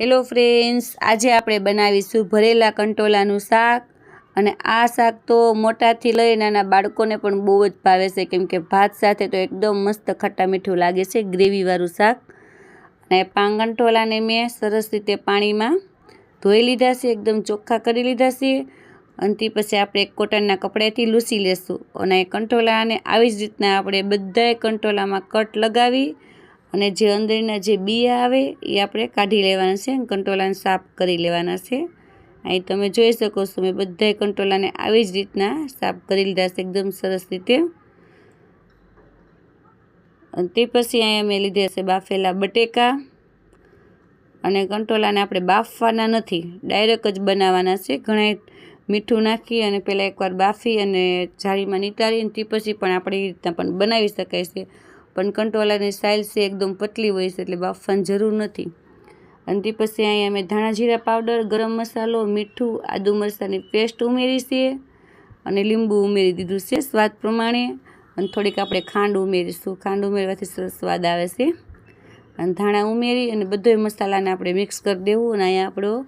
Hello friends આજે આપણે બનાવીશું ભરેલા કંટોલાનું શાક. અને આ શાક તો મોટાથી લઈ નાના બાળકોને પણ બહુ જ ભાવે છે. કેમ કે ભાત સાથે તો એકદમ મસ્ત ખટ્ટા મીઠું લાગે છે, ગ્રેવીવાળું શાક. અને પાંગંટોલાને મેં સરસ રીતે પાણીમાં ધોઈ લીધા છે, એકદમ ચોખ્ખા કરી લીધા છે. અને તે પછી આપણે એક કોટનના કપડાથી લૂસી લેશું. અને કંટોલાને આવી જ રીતના આપણે બધાય કંટોલામાં કટ લગાવી અને જે અંદરના જે બીયા આવે, એ આપણે કાઢી લેવાના છે કંટોલાને સાફ કરી લેવાના છે. અહીં તમે જોઈ શકો છો, મેં બધાય કંટોલાને આવી જ રીતના સાફ કરી લીધા છે, એકદમ સરસ રીતે. અને તે પછી અહીંયા મેં લીધા છે બાફેલા બટેકા. અને કંટોલાને આપણે બાફવાના નથી, ડાયરેક્ટ જ બનાવવાના છે. ઘણા મીઠું નાખી અને પહેલાં એકવાર બાફી અને જાળીમાં નીતારી અને તે પછી પણ આપણે એ રીતના પણ બનાવી શકાય છે. પણ કંટોલાની સાઇઝ છે એકદમ પતલી હોય છે એટલે બાફવાની જરૂર નથી. અને તે પછી અહીંયા અમે ધાણા જીરા પાવડર ગરમ મસાલો, મીઠું, આદુ મરચાંની પેસ્ટ ઉમેરી છે. અને લીંબુ ઉમેરી દીધું છે સ્વાદ પ્રમાણે. અને થોડીક આપણે ખાંડ ઉમેરીશું. ખાંડ ઉમેરવાથી સરસ સ્વાદ આવે છે. અને ધાણા ઉમેરી અને બધો મસાલાને આપણે મિક્સ કરી દેવું. અને અહીંયા આપણો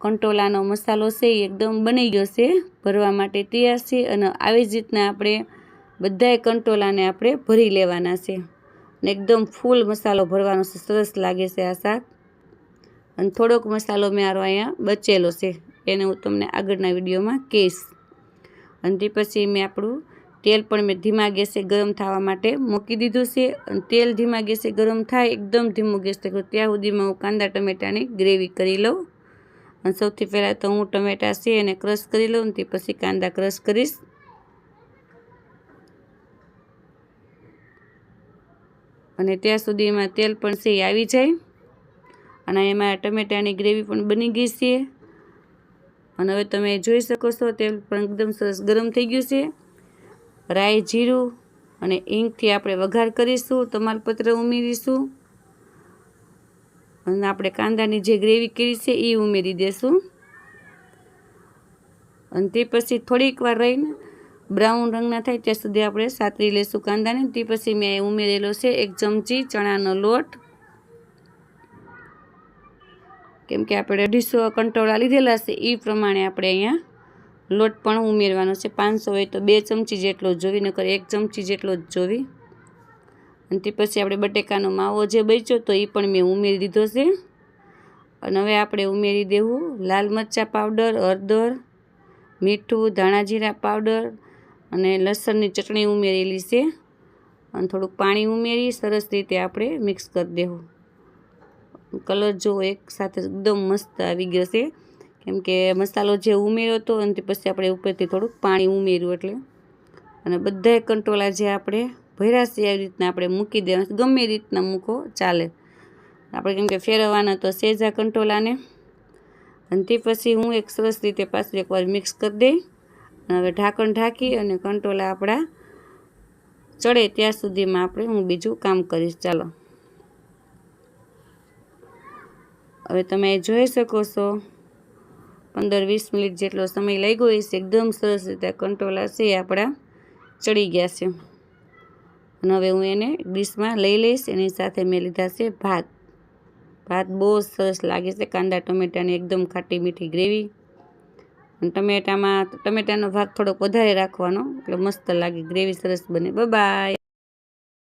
કંટોલાનો મસાલો છે એ એકદમ બની ગયો છે. ભરવા માટે તૈયાર છે. અને આવી જ રીતના આપણે બધાય કંટોલાને આપણે ભરી લેવાના છે. અને એકદમ ફૂલ મસાલો ભરવાનો છે, સરસ લાગે છે આ શાક. અને થોડોક મસાલો મારો અહીંયા બચેલો છે, એને હું તમને આગળના વિડીયોમાં કહીશ. અને તે પછી મેં આપણું તેલ પણ મેં ધીમા ગેસે ગરમ થવા માટે મૂકી દીધું છે. અને તેલ ધીમા ગેસે ગરમ થાય, એકદમ ધીમું ગેસ થાય ત્યાં સુધીમાં હું કાંદા ટમેટાની ગ્રેવી કરી લઉં. અને સૌથી પહેલાં તો હું ટમેટા છે એને ક્રશ કરી લઉં તે પછી કાંદા ક્રશ કરીશ. અને ત્યાં સુધી એમાં તેલ પણ છે આવી જાય. અને એમાં ટમેટાની ગ્રેવી પણ બની ગઈ છે. અને હવે તમે જોઈ શકો છો, તેલ પણ એકદમ સરસ ગરમ થઈ ગયું છે. રાઈ જીરું અને ઈંગથી આપણે વઘાર કરીશું, તમાલપત્ર ઉમેરીશું. અને આપણે કાંદાની જે ગ્રેવી કરી છે એ ઉમેરી દઈશું અને તે પછી થોડીક વાર રહીને બ્રાઉન રંગના થાય ત્યાં સુધી આપણે સાતરી લઈશું કાંદાને તે પછી મેં ઉમેરેલો છે એક ચમચી ચણાનો લોટ. કેમ કે આપણે અઢીસો કંટોળા લીધેલા છે એ પ્રમાણે આપણે અહીંયા લોટ પણ ઉમેરવાનો છે. પાંચસો હોય તો બે ચમચી જેટલો જોવી, નકર એક ચમચી જેટલો જ જોવી. અને તે પછી આપણે બટેકાનો માવો જે બચ્યો તો એ પણ મેં ઉમેરી દીધો છે. અને હવે આપણે ઉમેરી દેવું. લાલ મરચાં પાવડર, હળદર, મીઠું, ધાણા જીરા પાવડર અને લસણની ચટણી ઉમેરેલી છે. અને થોડુંક પાણી ઉમેરી સરસ રીતે આપણે મિક્સ કરી દેવું. કલર જો એક સાથે એકદમ મસ્ત આવી ગયો છે. કેમ કે મસાલો જે ઉમેર્યો હતો અને પછી આપણે ઉપરથી થોડુંક પાણી ઉમેર્યું એટલે. અને બધાય કંટોલા જે આપણે ભર્યા છે એવી રીતના આપણે મૂકી દેવા ગમે રીતના મૂકો ચાલે. આપણે કેમ કે ફેરવવાના તો સેજા કંટોલાને. અને તે પછી હું એક સરસ રીતે પાછું એકવાર મિક્સ કરી દઈ. હવે ઢાંકણ ઢાંકી અને કંટોલા આપણા ચડે ત્યાં સુધીમાં આપણે હું બીજું કામ કરીશ. ચાલો. હવે તમે જોઈ શકો છો. પંદર વીસ મિનિટ જેટલો સમય લાગ્યો છે એકદમ સરસ રીતે કંટોલા છે આપણા ચડી ગયા છે. અને હવે હું એને ડીશમાં લઈ લઈશ. એની સાથે મેં લીધા છે ભાત. ભાત બહુ સરસ લાગે છે. કાંદા, ટમેટાની એકદમ ખાટી મીઠી ગ્રેવી. અને ટમેટામાં ટમેટાનો ભાગ થોડોક વધારે રાખવાનો એટલે મસ્ત લાગે ગ્રેવી સરસ બને. બાય